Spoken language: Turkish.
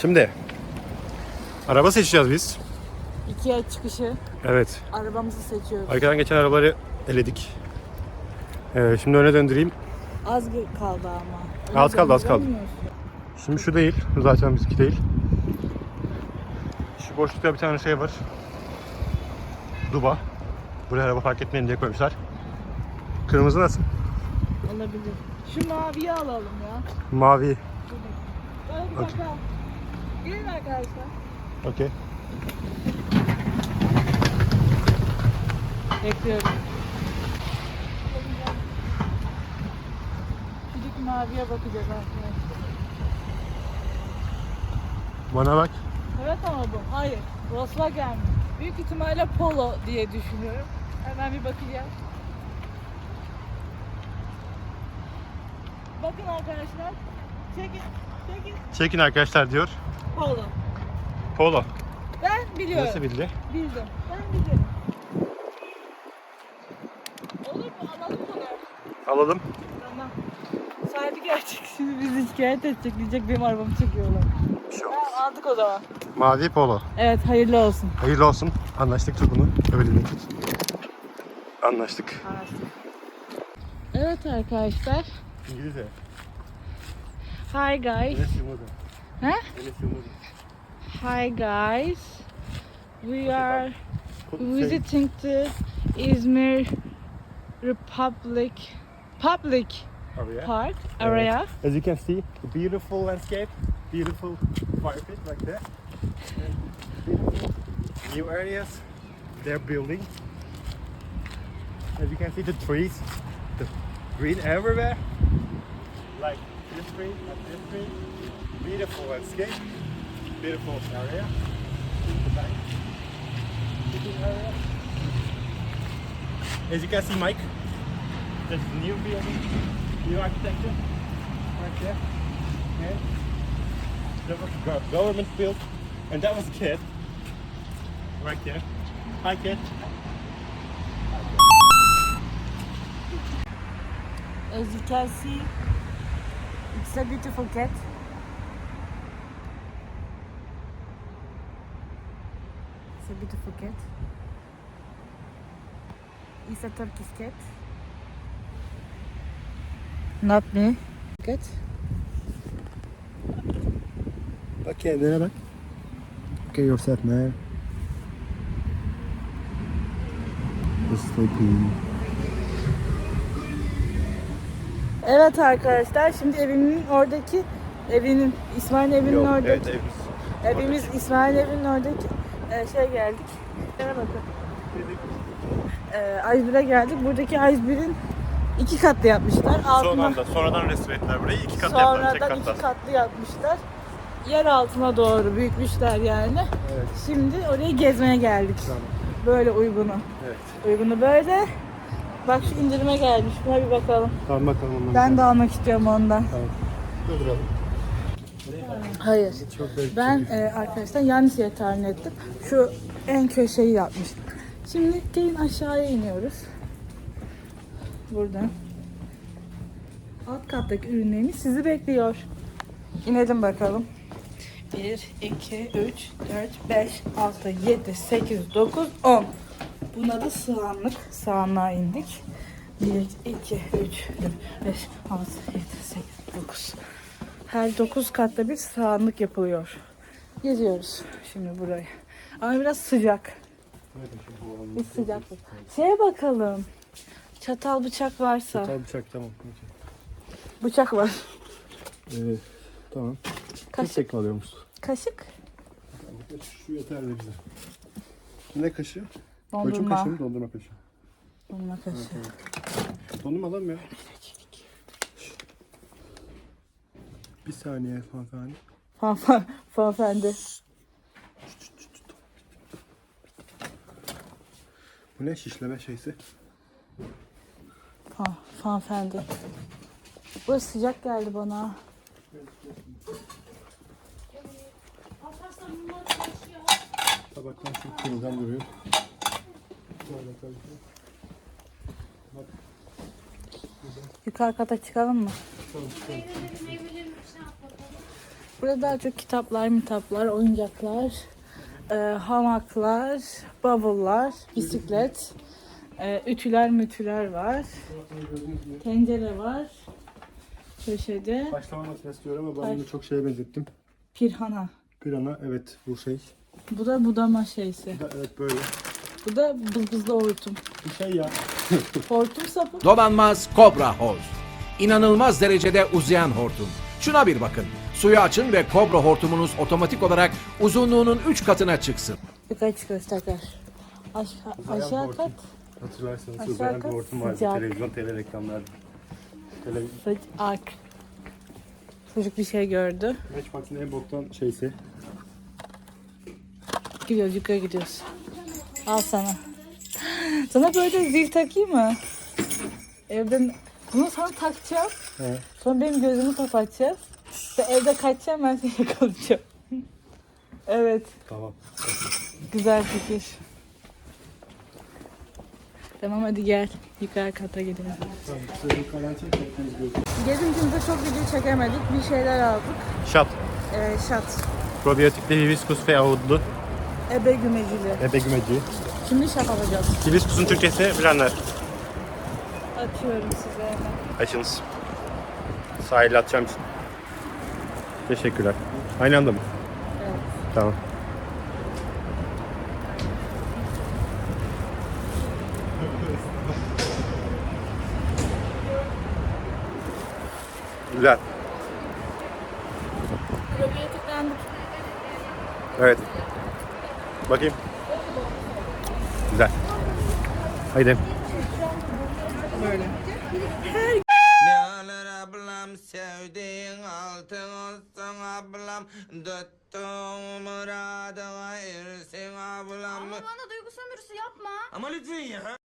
Şimdi araba seçeceğiz biz. İkiye çıkışı Evet. arabamızı seçiyoruz. Arkadan geçen arabaları eledik. Ee, şimdi öne döndüreyim. Az ge- kaldı ama. Az kaldı, az kaldı. Şimdi şu değil. Zaten bizimki değil. Şu boşlukta bir tane şey var. Duba. Buraya araba park etmeyin diye koymuşlar. Kırmızı nasıl? Olabilir. Şu maviyi alalım ya. Mavi. Hadi Okey. bakalım. Gelin arkadaşlar. Okey. Bekliyorum. Çocuk maviye bakacağız arkadaşlar. Bana bak. Evet ama bu. Hayır. Volkswagen. Büyük ihtimalle Polo diye düşünüyorum. Hemen bir bakacağım. Bakın arkadaşlar. Çekin. Çekin. Çekin arkadaşlar diyor. Polo. Polo. Ben biliyorum. Nasıl bildi? Bildim. Ben bilirim. Olur mu? Alalım bunu. Alalım. Tamam. Sahibi gelecek. Şimdi bizi şikayet edecek. Diyecek benim arabamı çekiyorlar. Bir şey Tamam aldık o zaman. Mavi polo. Evet hayırlı olsun. Hayırlı olsun. Anlaştık tut bunu. Öyle dedik. Anlaştık. Anlaştık. Evet arkadaşlar. İngilizce. Hi guys. He? Hi guys. We are visiting the Izmir Republic Public Araya. Park area. As you can see, beautiful landscape, beautiful fire pit like that. Beautiful new areas they're building. As you can see, the trees, the green everywhere. Like this tree, like this tree. Beautiful landscape, beautiful area. The bank. Beautiful area. As you can see, Mike, there's a new building, new architecture right there. And that was go- government built, and that was a kid right there. Hi, kid. As you can see, it's a beautiful cat. It's a beautiful cat. It's a Turkish cat. Not me. Cat. Bak kendine bak. Okay, yourself, man. Just sleeping. Evet arkadaşlar şimdi evimin oradaki evinin İsmail evinin oradaki evet, evet. evimiz İsmail evinin oradaki e, şey geldik. Şuna bakın. E, A101'e geldik. Buradaki A101'in iki katlı yapmışlar. Son Altına, anda, sonradan restore ettiler burayı. iki kat yaptılar, tek sonradan kattan. iki katlı yapmışlar. Yer altına doğru büyütmüşler yani. Evet. Şimdi orayı gezmeye geldik. Tamam. Böyle uygunu. Evet. Uygunu böyle. Bak şu indirime gelmiş. Buna bir bakalım. Tamam bakalım ondan. Ben de almak istiyorum ondan. Tamam. Durduralım. Hayır. Ben e, arkadaşlar yanlış yere tayin ettim. Şu en köşeyi yapmıştım. Şimdi gelin aşağıya iniyoruz. Buradan. Alt kattaki ürünlerimiz sizi bekliyor. İnelim bakalım. 1, 2, 3, 4, 5, 6, 7, 8, 9, 10. Buna da sığanlık. Sığanlığa indik. 1, 2, 3, 4, 5, 6, 7, 8, 9. Her 9 katta bir sağanlık yapılıyor. Geziyoruz şimdi burayı. Ama biraz sıcak. Bir sıcaklık. Şeye bakalım. Çatal bıçak varsa. Tamam bıçak tamam. Bıçak var. Evet. Tamam. Kaşık. Tek alıyormuş. Kaşık. Şu yeterli bize. Ne kaşığı? Dondurma. kaşığı mı? Dondurma kaşığı. Dondurma kaşığı. Dondurma alalım ya. Bir saniye hanımefendi. Hanımefendi. Bu ne şişleme şeysi? Ha, hanımefendi. Burası sıcak geldi bana. Tabaktan şu kırılgan duruyor. Yukarı kata çıkalım mı? Burada daha çok kitaplar, mitaplar, oyuncaklar, e, hamaklar, bavullar, bisiklet, e, ütüler mütüler var. Tencere var. Köşede Başlama makinesi diyorum ama ben bunu çok şeye benzettim. pirhana. Pirana evet bu şey. Bu da budama şeysi. Bu da evet böyle. Bu da bızbızlı hortum. Bir şey ya. Hortum sapı. Dolanmaz Kobra Hoz. İnanılmaz derecede uzayan hortum. Şuna bir bakın. Suyu açın ve kobra hortumunuz otomatik olarak uzunluğunun 3 katına çıksın. Birkaç göz takar. Aşağı, aşağı kat. Hatırlarsanız Aşağı uzayan bir kat hortum vardı. sıcak. Televizyon, tele reklamlarda. Tele... Saç ak. Çocuk bir şey gördü. Matchbox'ın en boktan şeysi. Gidiyoruz yukarı gidiyoruz. Al sana. Sana böyle zil takayım mı? Evden bunu sana takacağım. He. Sonra benim gözümü kapatacağız. Ve evde kaçacağım ben seni yakalayacağım. evet. Tamam. Güzel fikir. Tamam hadi gel. Yukarı kata gidelim. Tamam. Gezintimizde çok video çekemedik. Bir şeyler aldık. Şat. Ee, şat. Probiyotikli hibiskus ve ahudlu. Ebe gümecili. Ebe gümeci. Şimdi şat alacağız. Hibiskusun Türkçesi bilenler. Atıyorum size hemen. Açınız. Sahile atacağım için. Teşekkürler. Aynı anda mı? Evet. Tamam. Güzel. Evet. Bakayım. Güzel. Haydi. Böyle. Ne alır ablam sevdiğin altın olsun ablam Tuttuğum muradına ersin ablam Ama bana duygu sömürüsü yapma. Ama lütfen ya